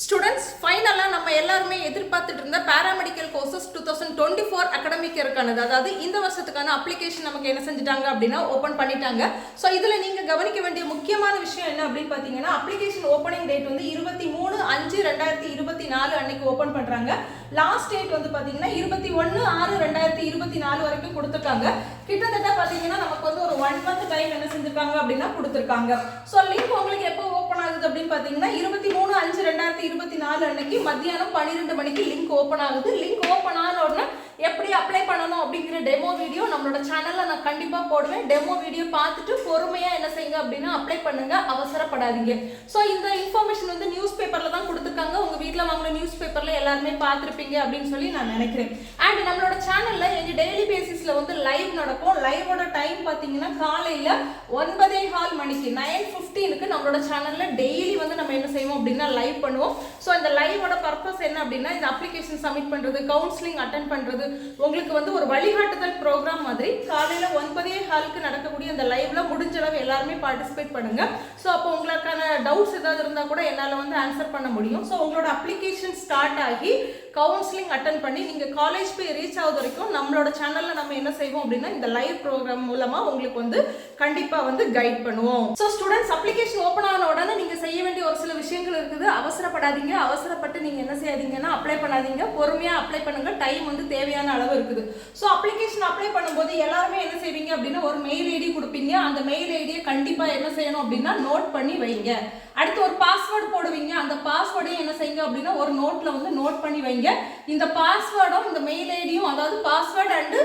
Students ஃபைனலாக நம்ம எல்லாருமே எதிர்பார்த்துட்டு இருந்த paramedical courses two thousand twenty four academic இருக்கானது அதாவது இந்த வருஷத்துக்கான அப்ளிகேஷன் நமக்கு என்ன செஞ்சுட்டாங்க அப்படின்னா ஓப்பன் பண்ணிட்டாங்க. ஸோ இதில் நீங்கள் கவனிக்க வேண்டிய முக்கியமான விஷயம் என்ன அப்படின்னு பார்த்தீங்கன்னா அப்ளிகேஷன் ஓப்பனிங் டேட் வந்து இருபத்தி மூணு அஞ்சு ரெண்டாயிரத்தி இருபத்தி நாலு அன்னைக்கு ஓப்பன் பண்ணுறாங்க லாஸ்ட் டேட் வந்து பார்த்தீங்கன்னா இருபத்தி ஒன்று ஆறு ரெண்டாயிரத்தி இருபத்தி நாலு வரைக்கும் கொடுத்துருக்காங்க. கிட்டத்தட்ட பார்த்தீங்கன்னா நமக்கு வந்து ஒரு ஒன் மந்த் டைம் என்ன செஞ்சுருக்காங்க அப்படின்னா கொடுத்துருக்காங்க. ஸோ லிங்க் உங்களுக்கு எப்போ ஓப்பன் ஆகுது அப்படின்னு பார்த்தீங்கன்னா இருபத்தி ரெண்டாயிரத்தி இருபத்தி நாலு அன்னைக்கு மத்தியானம் பன்னிரெண்டு மணிக்கு லிங்க் ஓப்பன் ஆகுது. லிங்க் ஓப்பன் ஆன உடனே எப்படி அப்ளை பண்ணணும் அப்படிங்கிற டெமோ வீடியோ நம்மளோட சேனல்ல நான் கண்டிப்பா போடுவேன். டெமோ வீடியோ பார்த்துட்டு பொறுமையா என்ன செய்யுங்க அப்படின்னா அப்ளை பண்ணுங்க. அவசரப்படாதீங்க. ஸோ இந்த இன்ஃபர்மேஷன் வந்து நியூஸ் பேப்பர்ல தான் கொடுத்துருக்காங்க. உங்க வீட்டில் வாங்கின நியூஸ் பேப்பர்ல எல்லாருமே பார்த்துருப்பீங்க அப்படின்னு சொல்லி நான் நினைக்கிறேன். அண்ட் நம்மளோட சேனல்ல எங்க டெய்லி பேசிஸ்ல வந்து லைவ் நடக்கும். லைவோட டைம் பார்த்தீங்கன்னா காலையில ஒன்பதே கால் மணிக்கு நைன் ஃபிஃப்டீனுக்கு நம்மளோட சேனல்ல டெய்லி வந்து நம்ம என்ன செய்வோம் அப்படின்னா லைவ் பண்ணுவோம். ஸோ இந்த லைவோட பர்பஸ் என்ன அப்படின்னா இந்த அப்ளிகேஷன் சப்மிட் பண்றது கவுன்சிலிங் அட்டன் பண்றது உங்களுக்கு வந்து ஒரு வழிகாட்டுதல் ப்ரோக்ராம் மாதிரி காலையில் ஒன்பதே ஹாலுக்கு நடக்கக்கூடிய அந்த லைவ்ல முடிஞ்ச அளவு எல்லாருமே பார்ட்டிசிபேட் பண்ணுங்க. ஸோ அப்போ உங்களுக்கான டவுட்ஸ் ஏதாவது இருந்தால் கூட என்னால் வந்து ஆன்சர் பண்ண முடியும். ஸோ உங்களோட அப்ளிகேஷன் ஸ்டார்ட் ஆகி கவுன்சிலிங் அட்டன் பண்ணி நீங்கள் காலேஜ் போய் ரீச் ஆகுது வரைக்கும் நம்மளோட சேனலில் நம்ம என்ன செய்வோம் அப்படின்னா இந்த லைவ் ப்ரோக்ராம் மூலமாக உங்களுக்கு வந்து கண்டிப்பாக வந்து கைட் பண்ணுவோம். ஸோ ஸ்டூடெண்ட்ஸ் அப்ளிகேஷன் ஓப்பன் ஆன உடனே நீங்க செய்ய வேண்டிய ஒரு சில விஷயங்கள் இருக்குது அவசரப்படாதீங்க அவசரப்பட்டு நீங்க என்ன செய்யாதீங்கன்னா அப்ளை பண்ணாதீங்க. பொறுமையா அப்ளை பண்ணுங்க. டைம் வந்து தேவையான அளவு இருக்குது. ஸோ அப்ளிகேஷன் அப்ளை பண்ணும்போது எல்லாருமே என்ன செய்வீங்க அப்படின்னா ஒரு மெயில் ஐடி கொடுப்பீங்க. அந்த மெயில் ஐடியை கண்டிப்பா என்ன செய்யணும் அப்படின்னா நோட் பண்ணி வைங்க. அடுத்து ஒரு பாஸ்வேர்டு போடுவீங்க. அந்த பாஸ்வேர்டையும் என்ன செய்யுங்க அப்படின்னா ஒரு நோட்ல வந்து நோட் பண்ணி வைங்க. இந்த பாஸ்வேர்டும் இந்த மெயில் ஐடியும் அதாவது பாஸ்வேர்டு அண்டு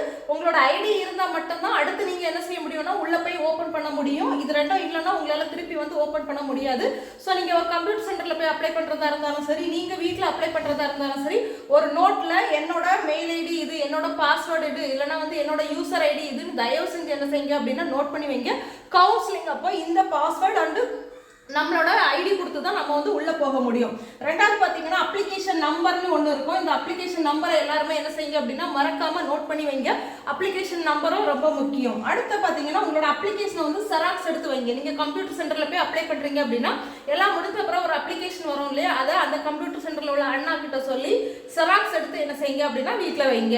உங்களோட ஐடி இருந்தால் மட்டும்தான் அடுத்து நீங்க என்ன செய்ய முடியும்னா உள்ள போய் ஓப்பன் பண்ண முடியும். இது ரெண்டும் இல்லைன்னா உங்களால திருப்பி வந்து ஓப்பன் பண்ண முடியாது. ஸோ நீங்க ஒரு கம்ப்யூட்டர் சென்டர்ல போய் அப்ளை பண்றதா இருந்தாலும் சரி நீங்க வீட்டில் அப்ளை பண்றதா இருந்தாலும் சரி ஒரு நோட்ல என்னோட மெயில் ஐடி இது என்னோட பாஸ்வேர்டு இது இல்லைன்னா வந்து என்னோட யூசர் ஐடி இதுன்னு தயவு செஞ்சு என்ன செய்யுங்க அப்படின்னா நோட் பண்ணி வைங்க. கவுன்சிலிங் அப்போ இந்த பாஸ்வேர்டு அண்டு நம்மளோட ஐடி கொடுத்து தான் நம்ம வந்து உள்ளே போக முடியும். ரெண்டாவது பார்த்தீங்கன்னா அப்ளிகேஷன் நம்பர்னு ஒன்று இருக்கும். இந்த அப்ளிகேஷன் நம்பரை எல்லாருமே என்ன செய்யுங்க அப்படின்னா மறக்காமல் நோட் பண்ணி வைங்க. அப்ளிகேஷன் நம்பரும் ரொம்ப முக்கியம். அடுத்து பார்த்தீங்கன்னா உங்களோட அப்ளிகேஷனை வந்து செராக்ஸ் எடுத்து வைங்க. நீங்கள் கம்ப்யூட்டர் சென்டரில் போய் அப்ளை பண்ணுறீங்க அப்படின்னா எல்லாம் முடிஞ்ச அப்புறம் ஒரு அப்ளிகேஷன் வரும் இல்லையா? அதை அந்த கம்ப்யூட்டர் சென்டரில் உள்ள அண்ணா கிட்ட சொல்லி செராக்ஸ் எடுத்து என்ன செய்யுங்க அப்படின்னா வீட்டில் வைங்க.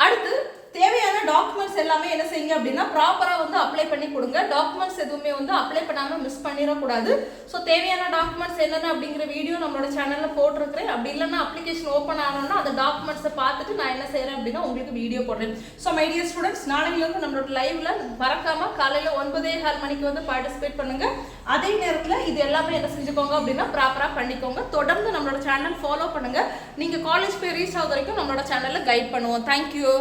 அடுத்து தேவையான டாக்குமெண்ட்ஸ் எல்லாமே என்ன செய்யுங்க அப்படின்னா ப்ராப்பராக வந்து அப்ளை பண்ணி கொடுங்க. டாக்குமெண்ட்ஸ் எதுவுமே வந்து அப்ளை பண்ணாமல் மிஸ் பண்ணிடக்கூடாது. ஸோ தேவையான டாக்குமெண்ட்ஸ் என்னென்ன அப்படிங்கிற வீடியோ நம்மளோட சேனலில் போட்டிருக்கிறேன். அப்படி இல்லைன்னா அப்ளிகேஷன் ஓப்பன் ஆனோன்னா அந்த டாக்குமெண்ட்ஸை பார்த்துட்டு நான் என்ன செய்கிறேன் அப்படின்னா உங்களுக்கு வீடியோ போடுறேன். ஸோ மை டியர் ஸ்டூடெண்ட்ஸ் நாளையிலேருந்து நம்மளோட லைவ்ல மறக்காமல் காலையில் ஒன்பதே கால் மணிக்கு வந்து பார்ட்டிசிபேட் பண்ணுங்க. அதே நேரத்தில் இது எல்லாமே என்ன செஞ்சுக்கோங்க அப்படின்னா ப்ராப்பராக பண்ணிக்கோங்க. தொடர்ந்து நம்மளோட சேனல் ஃபாலோ பண்ணுங்க. நீங்கள் காலேஜ் போய் ரீச் ஆகுது வரைக்கும் நம்மளோட சேனலில் கைட் பண்ணுவோம். தேங்க்யூ